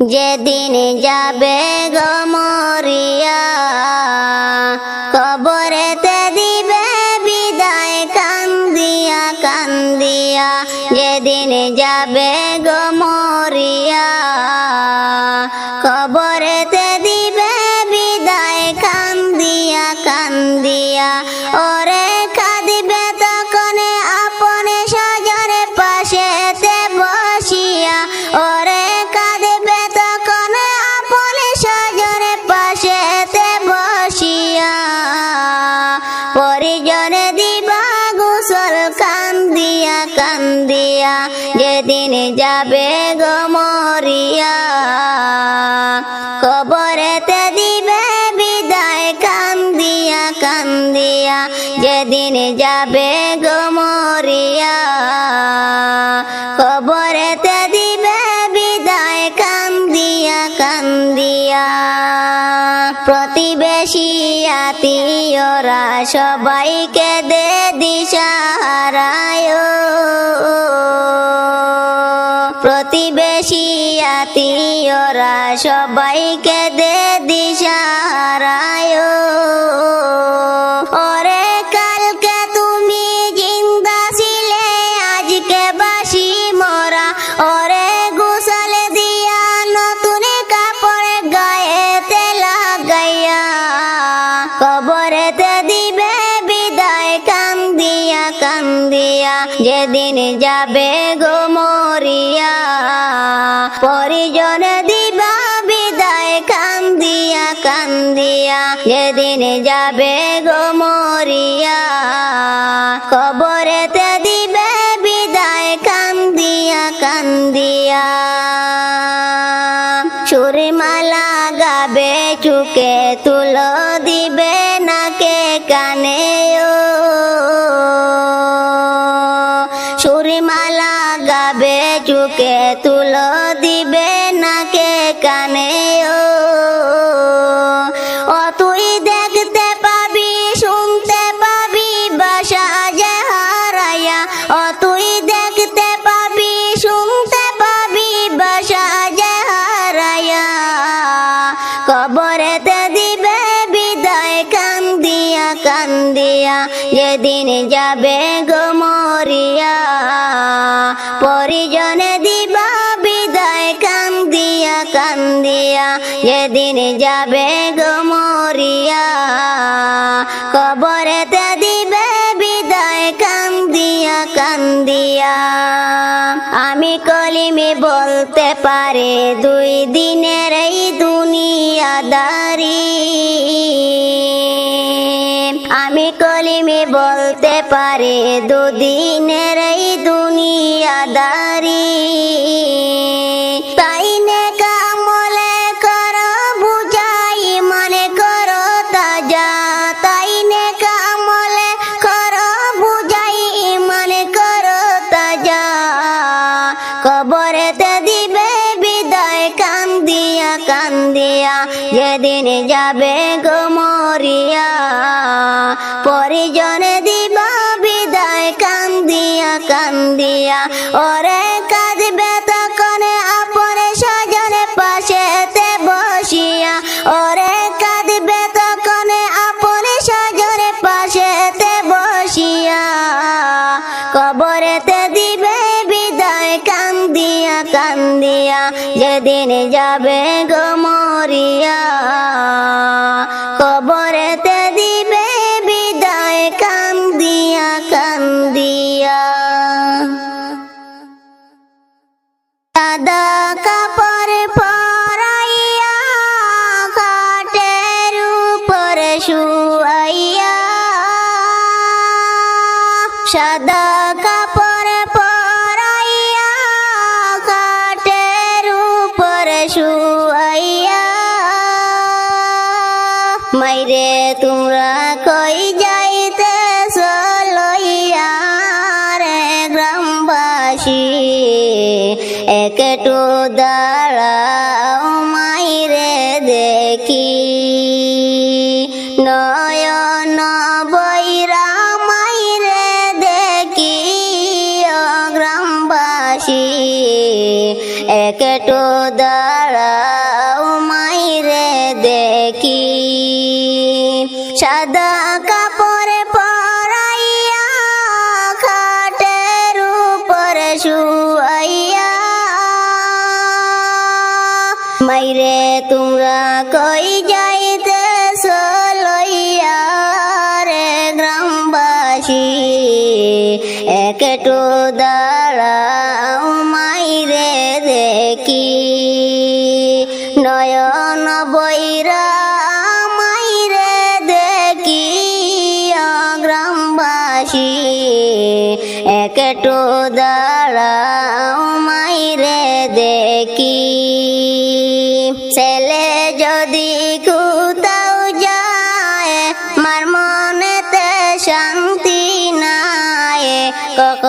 যেদিন যাবে গমরিয়া কবরেতে দিবে বিদায় কান্দিয়া কান্দিয়া। যেদিন যাবে গমরিয়া কান্দিয়া যেদিন যাবে গমরিয়া কবরেতে দিবে বিদায় কান্দিয়া কান্দিয়া যেদিন যাবে গমরিয়া কবরেতে দিবে বিদায় কান্দিয়া কান্দিয়া প্রতিবেশী আত্মীয়রা সবাইকে দে দিশারায় প্রতিবেশী আত্মীয়রা সবাইকে দে দিশারায় যেদিন যাবে গো মরিয়া, পরিজন দিবা বিদায় কান্দিয়া কান্দিয়া, যেদিন যাবে গো মরিয়া, কবরেতে দিবে বিদায় কান্দিয়া কান্দিয়া। সুরমালা গাবে চুকে কান্দিয়া, যেদিন যাবে গো মরিয়া। পরিজনে দিবা বিদায় কান্দিয়া কান্দিয়া, যেদিন যাবে গো মরিয়া। কবরেতে দিবে বিদায় কান্দিয়া কান্দিয়া। আমি কলিমে বলতে পারে, দুই দিনের এই দুনিয়াদারি। আমি কলিমে বলতে পারে দুদিনের এই দুনিয়াদারি। তাই কবরেতে দিবে বিদায় কান্দিয়া কান্দিয়া যেদিন যাবে গো কবরেতে দিবে বিদায় কান্দিয়া কান্দিয়া। সাদা মাইরে তোমরা কই আইয়া। মাইরে তোমরা কই যাইতে সলইয়া রে গ্রামবাসী? একটু দা কক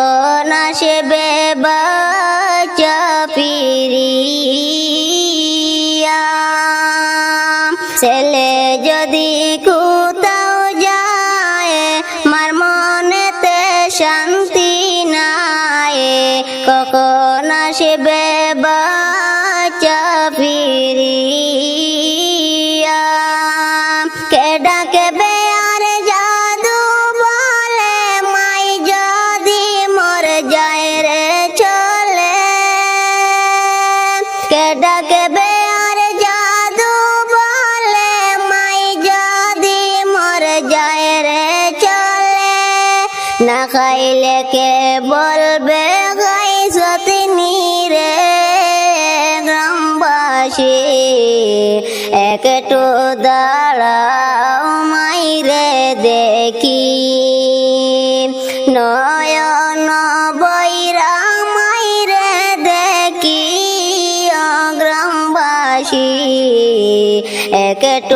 ডাকে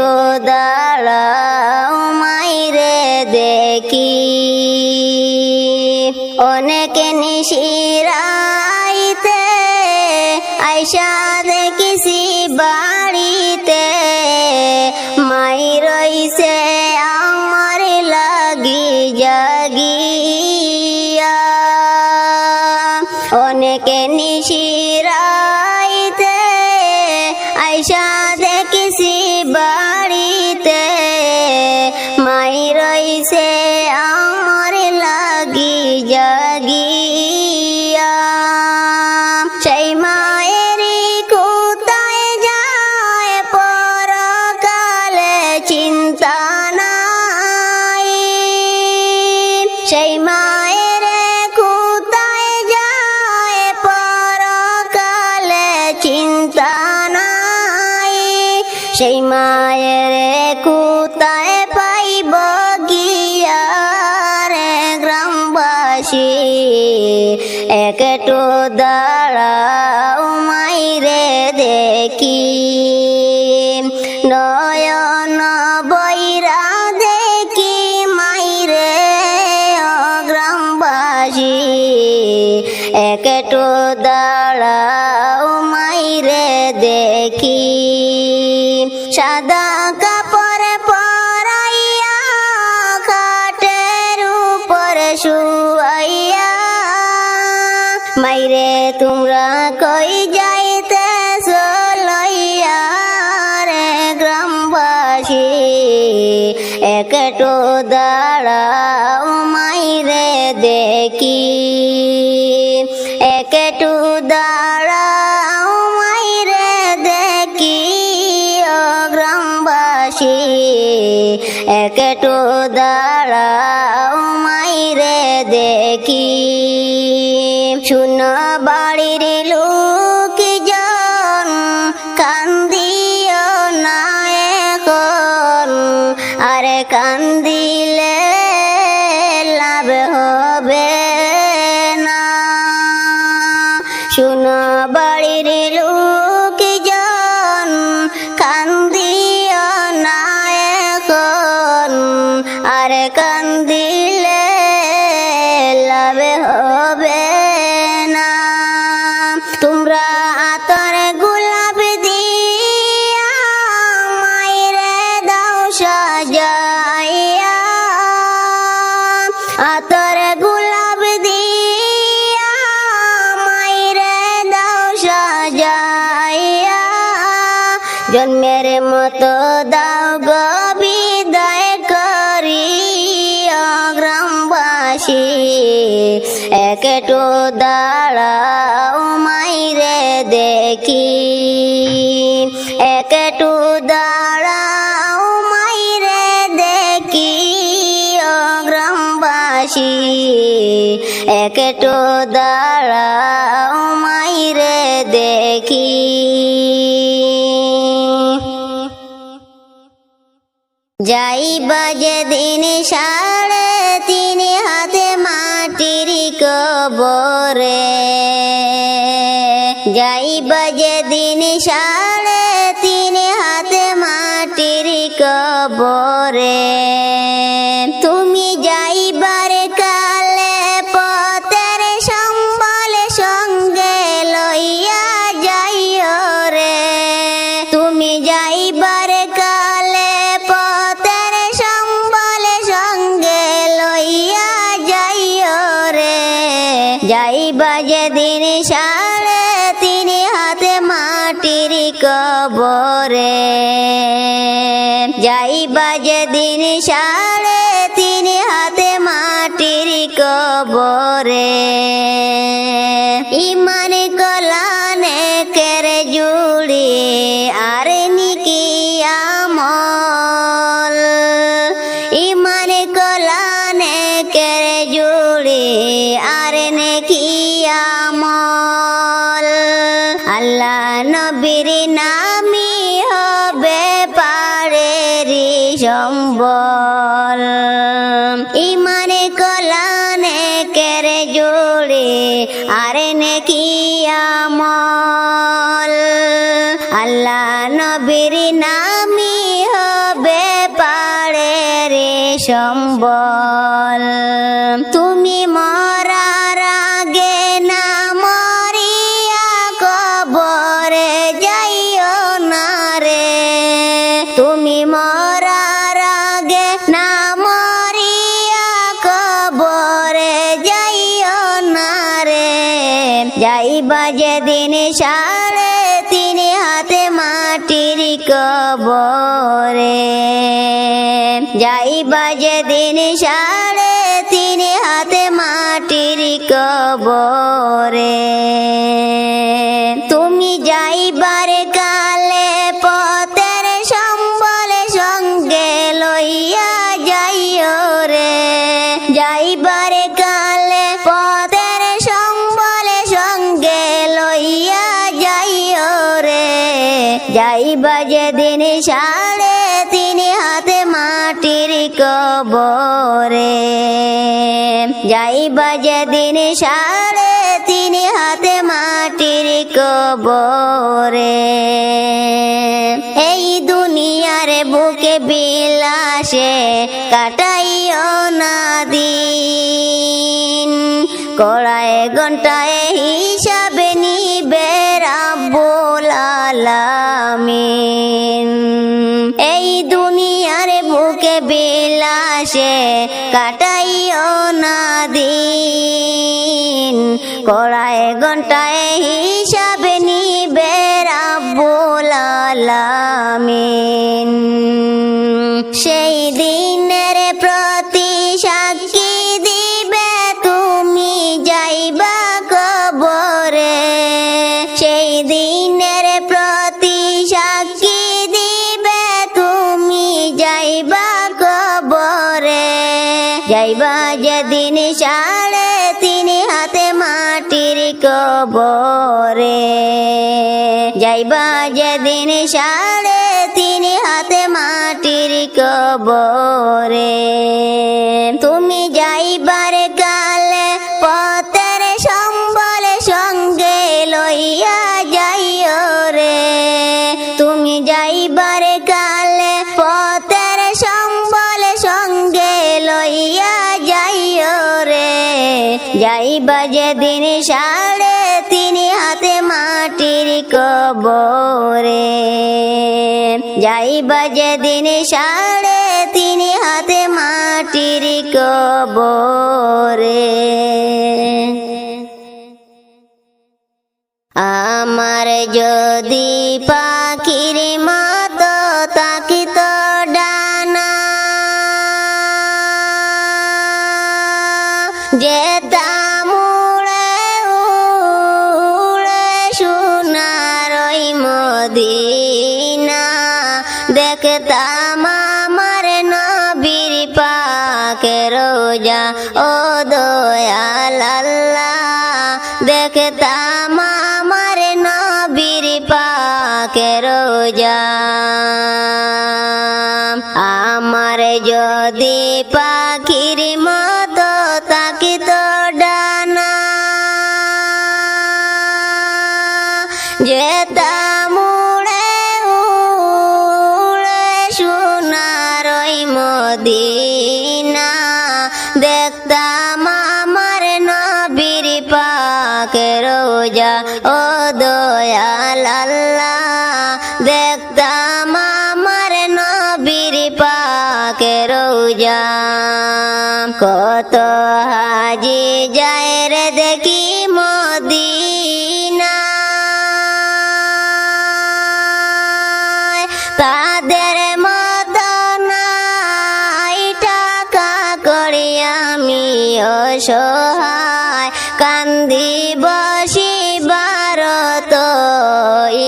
একটু দাঁড়াও মাইরে দেখি। অনেক নিশিরাইতে আইসা কেটো দাঁড়াও মাইরে দেখি। সাদা একটু দাঁড়াও মাইরে দেখি। শুনো বাড়ি দাঁড়াও মাইরে দেখি। একটু দাঁড়াও মাইরে দেখি ও গ্রামবাসী একটু দাঁড়াও মাইরে দেখি। যাই বাজে দিন সাড়ে তিন হাতে কবরে। যাই বাজে দিন সাড়ে তিন হাতে মাটির কবরে। যাইবা যেদিন সাড়ে তিন হাতে মাটির কবরে। ইমান কলানে কেরে জুড়ি, আর নিকি আমল। ইমান কলানে কেরে জুড়ি, আর নেকি আমল। আল্লাহ নবীর নামি নেকি আমল? আল্লাহ নবীর নামি হবে পারেরি সম্বল। তুমি মরার যাইবা সারে তিনি হাতে মাটির কবরে। যাইবা যেদিন সাড়ে তিনি হাতে মাটির কবরে। তুমি যাইবার যাইবা যেদিন সাড়ে তিন হাতে মাটির কবরে। যাইবা যেদিন সাড়ে তিন হাতে মাটির কবরে। এই দুনিয়ার বুকে বিলাসে কাটাইও না দিন। কড়ায় ঘন্টায় হিসাবে নিবে রাব্বুল এই দুনিয়ার বুকে বিলাসে কাটাইও না দিন। কড়ায় ঘন্টায় হিসাবে নিবে রাব্বুল সেই দিনের প্রতি সাক্ষী যাইবা যেদিন সাড়ে তিন হাতে মাটির কবরে। তুমি যাইবার কালে পথের সম্বল সঙ্গে লইয়া যাইও রে। তুমি যাইবার কালে পথের সম্বল সঙ্গে লইয়া যাইও রে। যাইবা যেদিন সাড়ে কবরে। যাইবা যেদিন সাড়ে তিন হাতে মাটির কবরে। আমার যদি পাখির যদি পাখির তাদের মদনাই টাকা করে আমি অসহায়। কান্দি বসি ভারত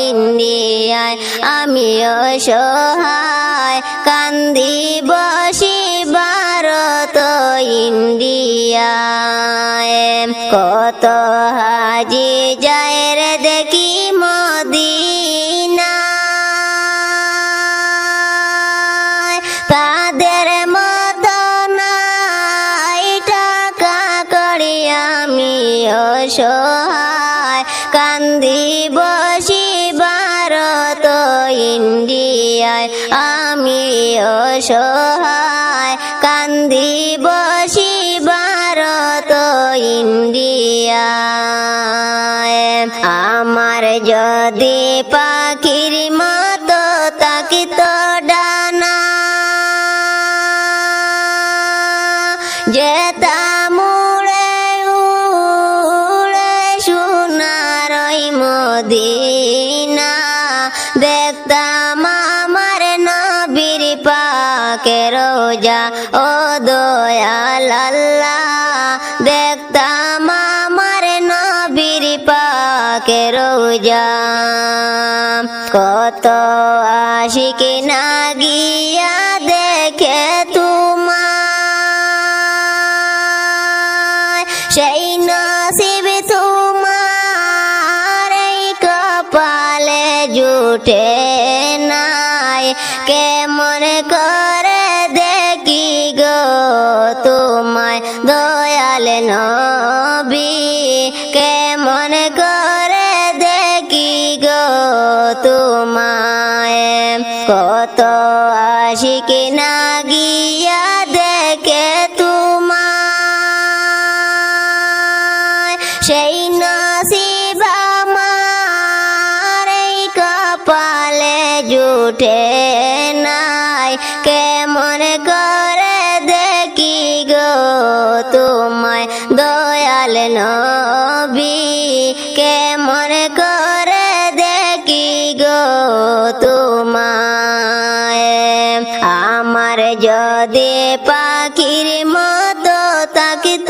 ইন্ডিয়ায়, আমি অসহায়। কান্দি বসি ভারত ইন্ডিয়া কত হাজি নিঃসহায় কান্দি বসি ভারত ইন্ডিয়ায় আমি অসহায় কান্দি বসি ভারত ইন্ডিয়ায় আমার যদি যা ও দয়াল আল্লাহ। দেখতাম আমার নবীর পাকে রোজা। কত kau যদি পাখির মতো তাকিত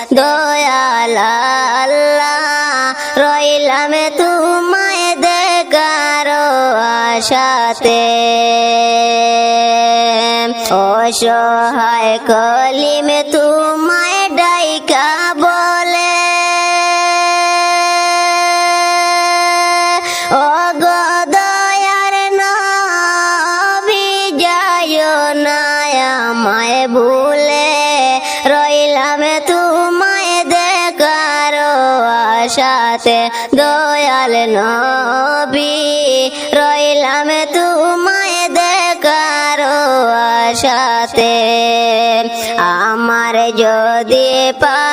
অসহায় কলিম তুমায় ডাইকা বলে। আমায় ভুলে। রইলাম তুমায় দেখার আশাতে দয়াল নবী। আশাতে আমার যদি পাখির